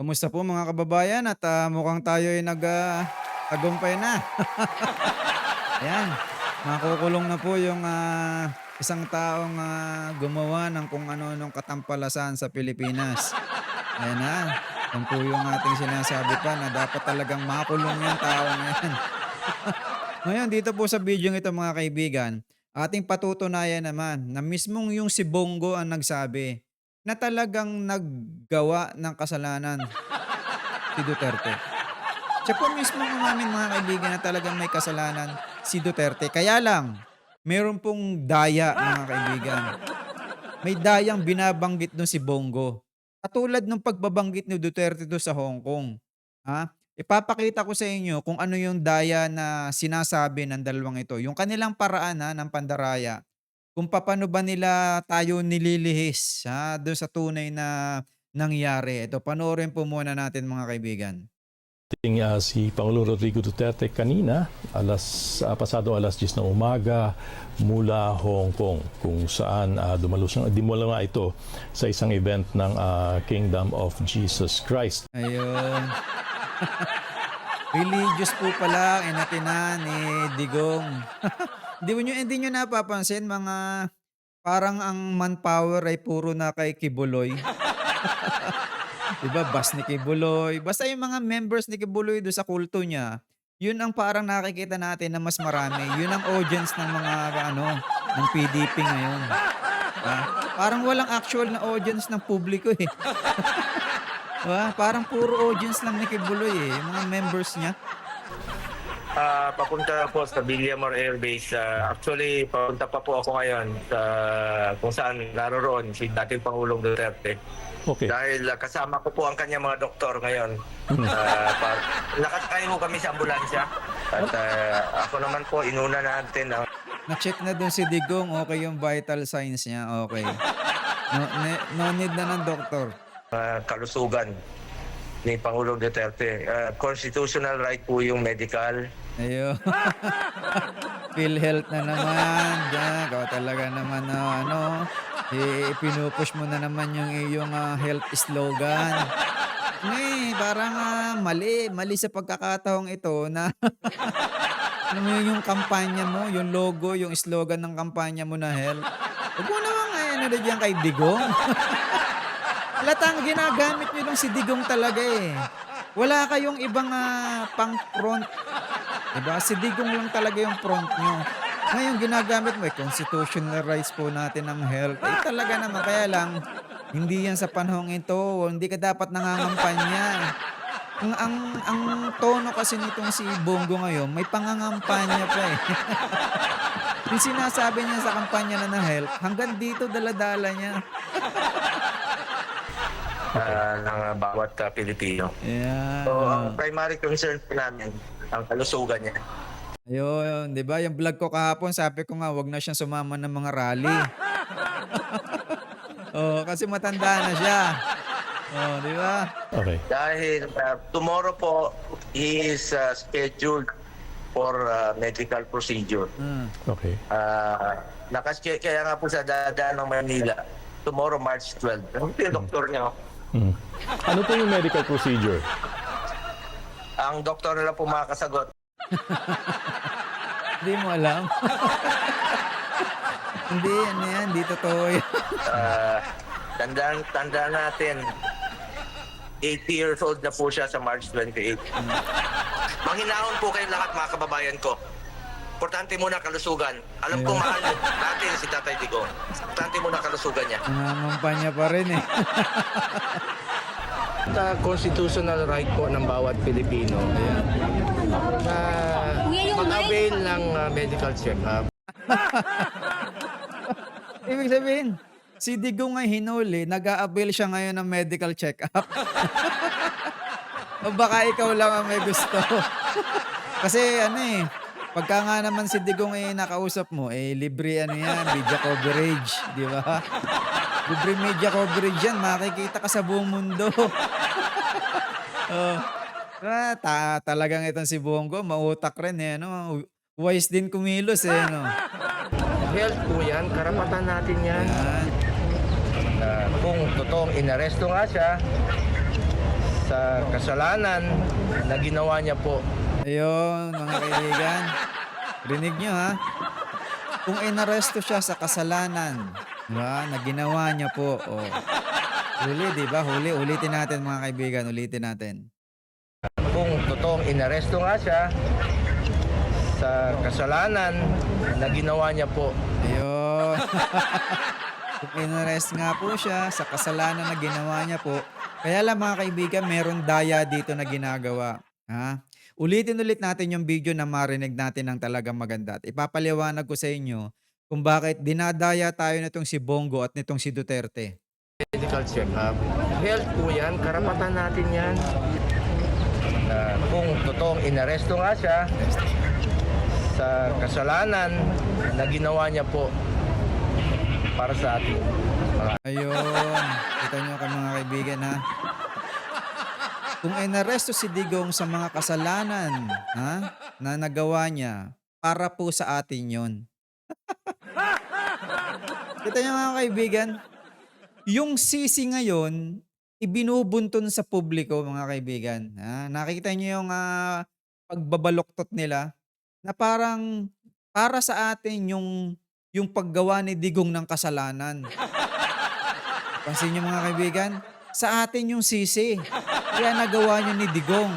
Kamusta po mga kababayan at ah, mukhang tayo ay nag ah, tagumpay na. Ayan, makukulong na po yung ah, isang taong ah, gumawa ng kung ano-anong katampalasan sa Pilipinas. Ayan na, yan po yung ating sinasabi pa na dapat talagang makulong yung taong yan. Ngayon, dito po sa video ito mga kaibigan, ating patutunayan naman na mismong yung si Bongo ang nagsabi na talagang naggawa ng kasalanan si Duterte. Siya po mismo umamin mga kaibigan na talagang may kasalanan si Duterte. Kaya lang, meron pong daya mga kaibigan. May dayang binabanggit doon si Bongo. Katulad ng pagbabanggit ni Duterte doon sa Hong Kong. Ha? Ipapakita ko sa inyo kung ano yung daya na sinasabi ng dalawang ito. Yung kanilang paraan ha, ng pandaraya. Kung paano ba nila tayo nililihis ha, doon sa tunay na nangyari. Ito, panoorin po muna natin mga kaibigan. Ting ah, si Pangulong Rodrigo Duterte kanina, alas ah, pasado alas 10 ng umaga mula Hong Kong kung saan uh, dumalo siya dimula nga ito sa isang event ng ah, Kingdom of Jesus Christ. Ayun. Religious po pala ang inatina ni Digong. Hindi mo nyo, hindi nyo napapansin mga parang ang manpower ay puro na kay Kibuloy. diba? Bas ni Kibuloy. Basta yung mga members ni Kibuloy do sa kulto niya, yun ang parang nakikita natin na mas marami. Yun ang audience ng mga ano, ng PDP ngayon. Ah, parang walang actual na audience ng publiko eh. Diba? Parang puro audience lang ni Kibuloy eh, yung mga members niya. Ah, papunta po sa Villamor Air Base. Ah, actually, papunta pa po ako ngayon sa kung saan naroroon si dating Pangulong Duterte. Okay. Dahil ah, kasama ko po ang kanyang mga doktor ngayon. Ah, pa- nakasakay po kami sa ambulansya. At ah, ako naman po, inuna natin ang Na-check na dun si Digong, okay yung vital signs niya, okay. No, ne- no need na ng doktor. ah, kalusugan ni Pangulong Duterte. Ah, constitutional right po yung medical. Ayun. PhilHealth na naman. Diyan, ikaw talaga naman na ano, eh, pinupush mo na naman yung iyong ah, health slogan. May, parang ah, mali, mali sa pagkakataong ito na alam mo yun, yung kampanya mo, yung logo, yung slogan ng kampanya mo na health. Huwag mo naman ano na kay Digong. Halatang ginagamit nyo lang si Digong talaga eh. Wala kayong ibang ah, pang front Diba? Si Digong lang talaga yung front nyo. Ngayon, ginagamit mo, eh, constitutional rights po natin ng health. Eh, talaga naman. Kaya lang, hindi yan sa panahong ito. Hindi ka dapat nangangampanya. Ang, ang, ang tono kasi nitong si Bongo ngayon, may pangangampanya pa eh. yung sinasabi niya sa kampanya na na health, hanggang dito daladala niya. Ah, ng ah, bawat ah, Pilipino. Yeah. So, ang primary concern po namin, ang kalusugan niya. Ayun, 'di ba? Yung vlog ko kahapon, sabi ko nga wag na siyang sumama ng mga rally. oh, kasi matanda na siya. Oh, 'di ba? Okay. Dahil uh, tomorrow po, he is uh, scheduled for uh, medical procedure. Mm. Okay. Uh, nakas kaya nga po sa dadaan ng Manila, tomorrow March 12. Ano po yung doktor niya? Mhm. Ano po yung medical procedure? Ang doktor na lang po makakasagot. Hindi mo alam. hindi, ano yan, hindi totoo yan. Uh, tandaan, tandaan natin, 80 years old na po siya sa March 28. Manghinahon po kayo lahat mga kababayan ko. Importante muna kalusugan. Alam ko mahal natin si Tatay Digo. Importante muna kalusugan niya. Nangangampanya pa rin eh. Sa constitutional right po ng bawat Pilipino na mag-avail ng uh, medical check-up. Ibig sabihin, si Digong ay hinuli, nag-a-avail siya ngayon ng medical check-up. o baka ikaw lang ang may gusto. Kasi ano eh, pagka nga naman si Digong eh nakausap mo, eh libre ano yan, media coverage, di ba? Libre media coverage yan, makikita ka sa buong mundo. oh. Ah, ta talagang itong si Bongo, mautak rin eh, no? Wise din kumilos eh, no? Health po yan, karapatan natin yan. Yan. Na kung totoong inaresto nga siya, sa kasalanan na ginawa niya po. Ayun, mga kaibigan. Rinig nyo ha. Kung inaresto siya sa kasalanan, di ba, na ginawa niya po, oh. Huli, di ba? Huli, ulitin natin mga kaibigan, ulitin natin. Kung totoong inaresto nga siya sa kasalanan na ginawa niya po. Ayun. Kung inarrest nga po siya sa kasalanan na ginawa niya po, kaya lang mga kaibigan, meron daya dito na ginagawa. Ha? Ulitin ulit natin yung video na marinig natin ng talagang maganda. At ipapaliwanag ko sa inyo kung bakit dinadaya tayo nitong si Bongo at nitong si Duterte. Medical check-up. Health po yan, karapatan natin yan. Na kung totoong inaresto nga siya sa kasalanan na ginawa niya po para sa ating mga Ayun. Kita nyo ka mga kaibigan ha. Kung inaresto si Digong sa mga kasalanan ha, na nagawa niya, para po sa atin yon. Kita nyo mga kaibigan, yung sisi ngayon, ibinubuntun sa publiko mga kaibigan. Ha? Nakikita nyo yung ah, pagbabaloktot nila na parang para sa atin yung yung paggawa ni Digong ng kasalanan. Pansin niyo mga kaibigan, sa atin yung sisi. Kaya nagawa niyo ni Digong.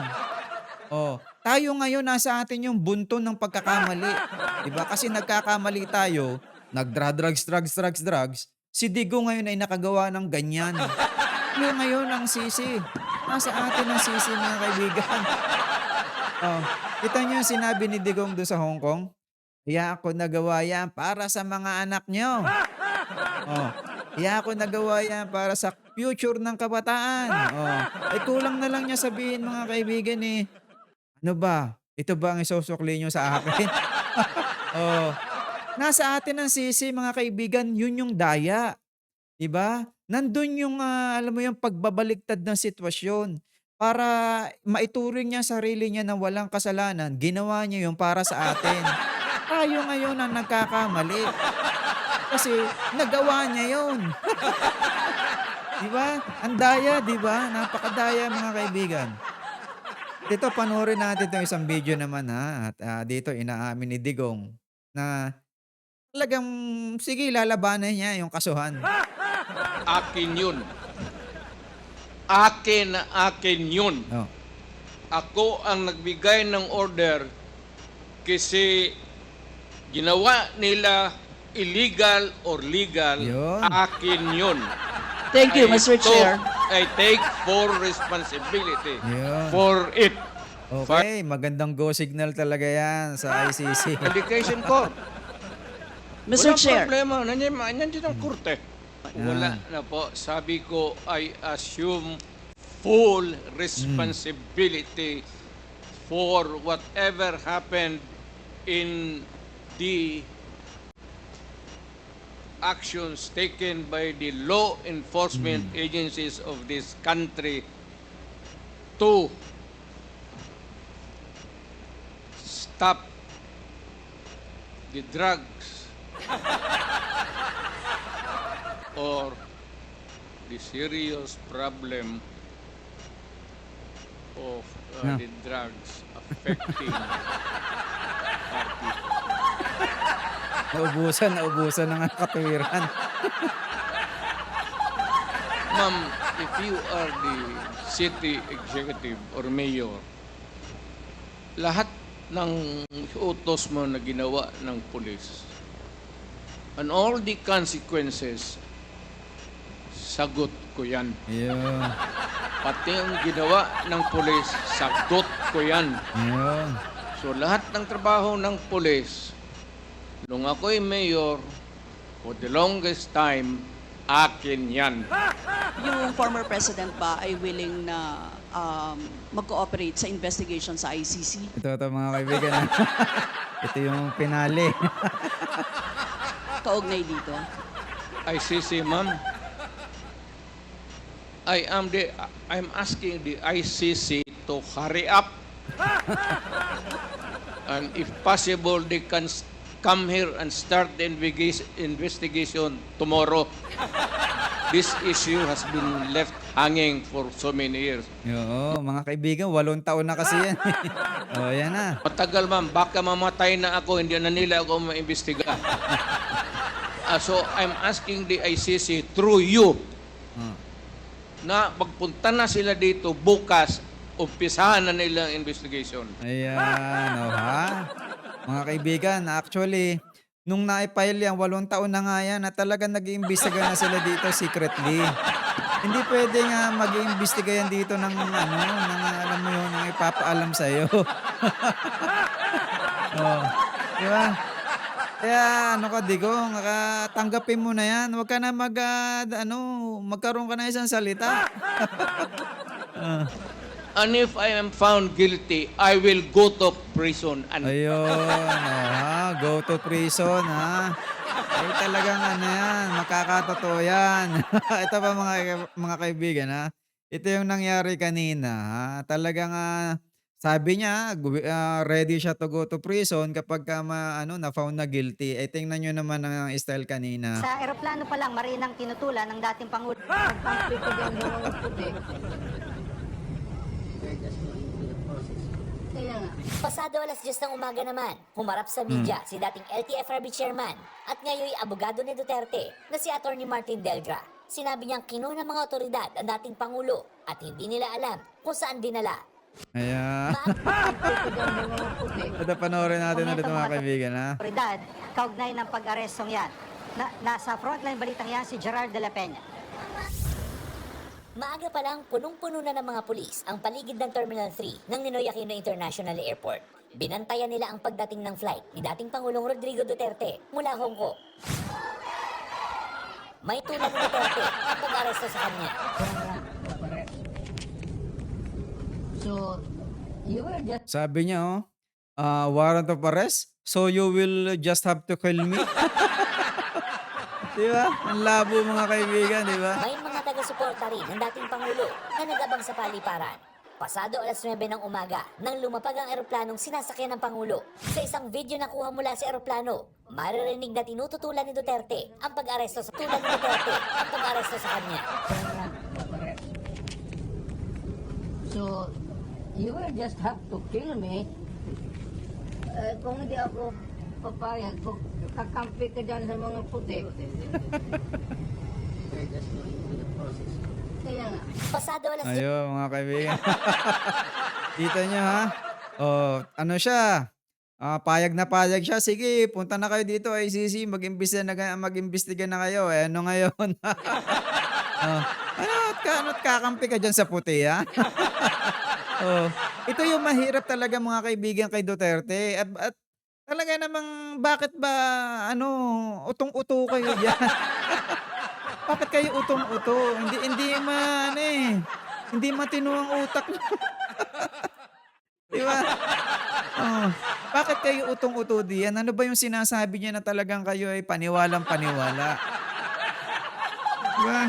Oh, tayo ngayon nasa atin yung bunto ng pagkakamali. 'Di ba? Kasi nagkakamali tayo, nagdra-drugs, drugs, drugs, drugs. Si Digong ngayon ay nakagawa ng ganyan. Yung ngayon ang sisi. Nasa atin ang sisi mga kaibigan. Oh, kita niyo yung sinabi ni Digong doon sa Hong Kong? Kaya ako nagawa yan para sa mga anak niyo. Oh, kaya ako nagawa yan para sa future ng kabataan. Oh, ay kulang na lang niya sabihin mga kaibigan eh. Ano ba? Ito ba ang isusukli niyo sa akin? oh, nasa atin ang sisi mga kaibigan, yun yung daya. 'Di ba? Nandun yung ah, alam mo yung pagbabaliktad ng sitwasyon para maituring niya sarili niya na walang kasalanan. Ginawa niya yung para sa atin. Tayo ngayon ang nagkakamali. Kasi nagawa niya yun. di ba? Ang daya, di ba? Napakadaya mga kaibigan. Dito, panoorin natin itong isang video naman ha. At ah, dito, inaamin ni Digong na talagang, sige, lalabanan niya yung kasuhan. Akin yun. Akin akin yun. Oh. Ako ang nagbigay ng order kasi ginawa nila illegal or legal. Yun. Akin yun. Thank you, I Mr. took- Chair. I take full responsibility Yun. for it. Okay, magandang go signal talaga yan sa ICC. Indication court. Mr. Walang Chair. problema. Nandiyan, nandiyan ang korte. Wala na po. Sabi ko, I assume full responsibility for whatever happened in the actions taken by the law enforcement agencies of this country to stop the drugs or the serious problem of uh, Yeah. the drugs affecting Naubusan, naubusan ng katwiran. Ma'am, if you are the city executive or mayor, lahat ng utos mo na ginawa ng pulis and all the consequences, sagot ko yan. Yun. Pati ang ginawa ng pulis, sagot ko yan. Yun. So lahat ng trabaho ng pulis, nung ako'y mayor, for the longest time, akin yan. Yung former president ba ay willing na um, mag-cooperate sa investigation sa ICC? Ito, ito mga kaibigan. ah. ito yung pinali. Kaugnay dito. ICC, ma'am. I am the I'm asking the ICC to hurry up. and if possible, they can come here and start the investigation tomorrow. This issue has been left hanging for so many years. Oo, mga kaibigan, walong taon na kasi yan. oh, yan na. Matagal man, baka mamatay na ako, hindi na nila ako maimbestiga. Ah, so I'm asking the ICC through you Hmm. na pagpunta na sila dito bukas, umpisahan na nila ang investigation. Ayan, oh, ha? Mga kaibigan, actually, nung na-file yan, walong taon na nga yan, na talagang nag-iimbestiga na sila dito secretly. Hindi pwede nga mag-iimbestiga yan dito ng ano, ng alam mo yun, ng ipapaalam sa'yo. oh, di ba? Kaya ano ka, Digong, tanggapin mo na yan. Huwag ka na mag, ah, ano, magkaroon ka na isang salita. Ah. And if I am found guilty, I will go to prison. And Ayun, oh, ha? Go to prison, ha? Ay, talagang ano yan, makakatotoo yan. Ito pa mga, mga kaibigan, ha? Ito yung nangyari kanina, ha? Talagang, ah, sabi niya, gu- ah, ready siya to go to prison kapag ka ma, ano, na-found na guilty. Eh, tingnan nyo naman ang style kanina. Sa eroplano pa lang, marinang tinutulan ng dating Pangulo. Pagpapito din ng mga puti. Kaya nga. Pasado alas 10 ng umaga naman, humarap sa media si dating LTFRB chairman at ngayon abogado ni Duterte na si Attorney Martin Delgra. Sinabi niyang kinuha ng mga otoridad ang dating Pangulo at hindi nila alam kung saan dinala. Ayan. Ito panoorin natin ulit mga kaibigan, ha? Otoridad, kaugnay ng pag-arestong yan. Na, nasa frontline balitang yan si Gerard de la Peña. Maaga pa lang, punong-puno na ng mga pulis ang paligid ng Terminal 3 ng Ninoy Aquino International Airport. Binantayan nila ang pagdating ng flight ni dating Pangulong Rodrigo Duterte mula Hong Kong. May tulad ni Duterte ang pag-aresto sa kanya. So, you were just Sabi niya, oh, ah, warrant of arrest, so you will just have to kill me. di ba? Ang labo mga kaibigan, di ba? May mga taga-suporta rin ng dating Pangulo na nag-abang sa paliparan. Pasado alas 9 ng umaga nang lumapag ang eroplanong sinasakyan ng Pangulo. Sa isang video na kuha mula sa eroplano, maririnig na tinututulan ni Duterte ang pag-aresto sa tulad ni Duterte ang pag-aresto sa kanya. So, you will just have to kill me. Eh, kung hindi ako papayag, kung kakampi ka dyan sa mga puti. Kaya nga. Pasado alas Ayun, mga kaibigan. Kita niyo ha? Oh, ano siya? Ah, payag na payag siya. Sige, punta na kayo dito ICC, mag-imbestiga na, mag-imbestiga na kayo. Eh, ano ngayon? oh, ano, at ka, ano't kakampi ka dyan sa puti, ha? oh, ito yung mahirap talaga mga kaibigan kay Duterte. At, at talaga namang, bakit ba, ano, utong-uto kayo dyan? Bakit kayo utong-uto? Hindi, hindi ma, ano eh, hindi matino ang utak niyo. Di ba? Oh, bakit kayo utong-uto diyan? Ano ba yung sinasabi niya na talagang kayo ay paniwalang paniwala? Di ba?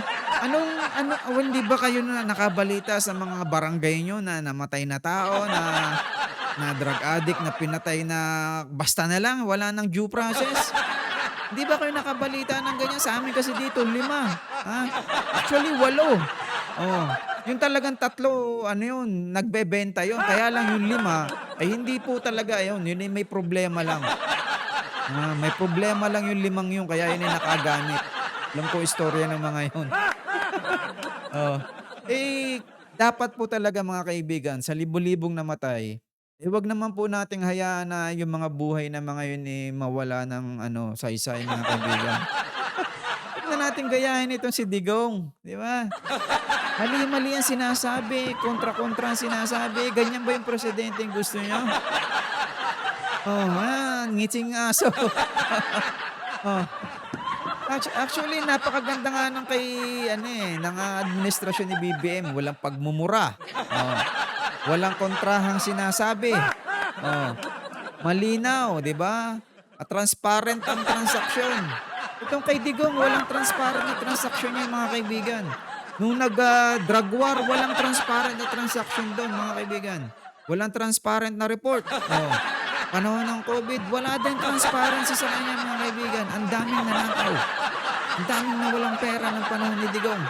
Anong, ano, oh, hindi ba kayo na nakabalita sa mga barangay nyo na namatay na tao, na na drug addict, na pinatay na basta na lang, wala nang due process? Hindi ba kayo nakabalita ng ganyan? Sa amin kasi dito, lima. Ha? Actually, walo. Oh, yung talagang tatlo, ano yun, nagbebenta yun. Kaya lang yung lima, ay hindi po talaga yun. Yun ay may problema lang. Ah, may problema lang yung limang yun, kaya yun ay nakagamit. Alam ko istorya ng mga yun. oh. Eh, dapat po talaga mga kaibigan, sa libo-libong namatay, eh wag naman po nating hayaan na yung mga buhay na mga yun eh mawala ng ano, saysay mga kaibigan. Huwag na natin gayahin itong si Digong, di ba? Mali-mali ang sinasabi, kontra-kontra ang sinasabi. Ganyan ba yung presidente yung gusto nyo? Oh, man, ngitsing aso. oh. Actu- Actually, napakaganda nga nung kay ano eh, ng administrasyon ni BBM, walang pagmumura. Oh. Walang kontrahang sinasabi. Oh. Malinaw, 'di ba? At transparent ang transaksyon. Itong kay Digong, walang transparent na transaksyon niya, mga kaibigan. Nung nag-drug war, walang transparent na transaction doon, mga kaibigan. Walang transparent na report. Oh. Panahon ng COVID, wala din transparency sa kanya, mga kaibigan. Ang daming nanakaw. Ang daming nawalang pera ng panahon ni Digong.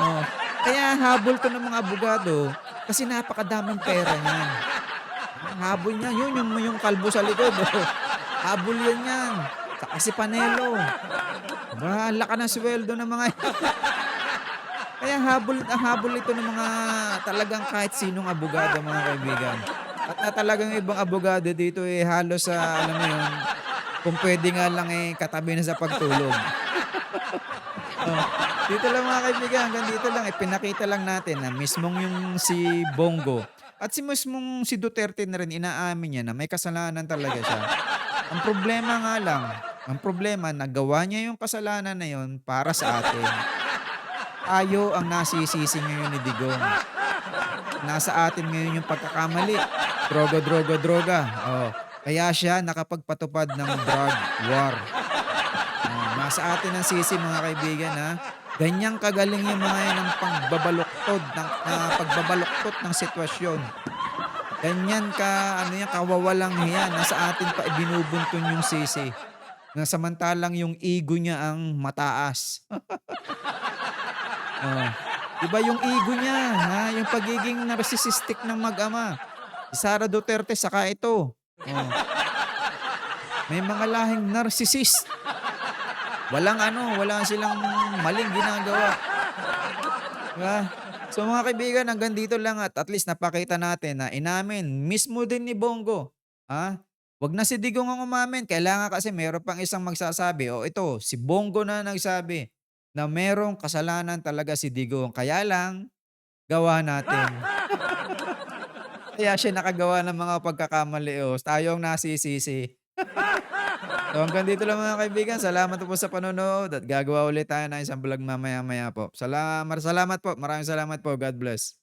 Oh, kaya habol to ng mga abogado kasi napakadaming pera niyan. Habol niya, yun yung, yung kalbo sa likod. Habol yan yan. Saka Panelo. Bahala ka ng sweldo ng mga Kaya habol, habol ito ng mga talagang kahit sinong abogado mga kaibigan. At na talagang ibang abogado dito eh halos sa alam mo yun, kung pwede nga lang eh katabi na sa pagtulog. Oh, dito lang mga kaibigan, hanggang dito lang, ipinakita lang natin na mismong yung si Bongo at si mismong si Duterte na rin inaamin niya na may kasalanan talaga siya. Ang problema nga lang, ang problema, nagawa niya yung kasalanan na yon para sa atin. Tayo ang nasisisi ngayon ni Digong. Nasa atin ngayon yung pagkakamali. Droga, droga, droga. Oh. Kaya siya nakapagpatupad ng drug war. Nasa atin ang sisi mga kaibigan ha. Ganyang kagaling yung mga yan ng pagbabaluktod, ng, na pagbabaluktot ng sitwasyon. Ganyan ka, ano yan, kawawalang hiya. Nasa atin pa ibinubuntun yung sisi. Na samantalang yung ego niya ang mataas. oh. Iba yung ego niya, ha? Yung pagiging narcissistic ng mag-ama. Si Sara Duterte, saka ito. Oh. May mga lahing narcissist. Walang ano, wala silang maling ginagawa. Diba? So mga kaibigan, hanggang dito lang at at least napakita natin na inamin mismo din ni Bongo. Ha? Wag na si Digong ang umamin. Kailangan kasi meron pang isang magsasabi. O ito, si Bongo na nagsabi na merong kasalanan talaga si Digong. Kaya lang, gawa natin. Kaya siya nakagawa ng mga pagkakamali. O, tayo ang nasisisi. So hanggang dito lang mga kaibigan. Salamat po sa panonood at gagawa ulit tayo ng isang vlog mamaya-maya po. Salamat, salamat po. Maraming salamat po. God bless.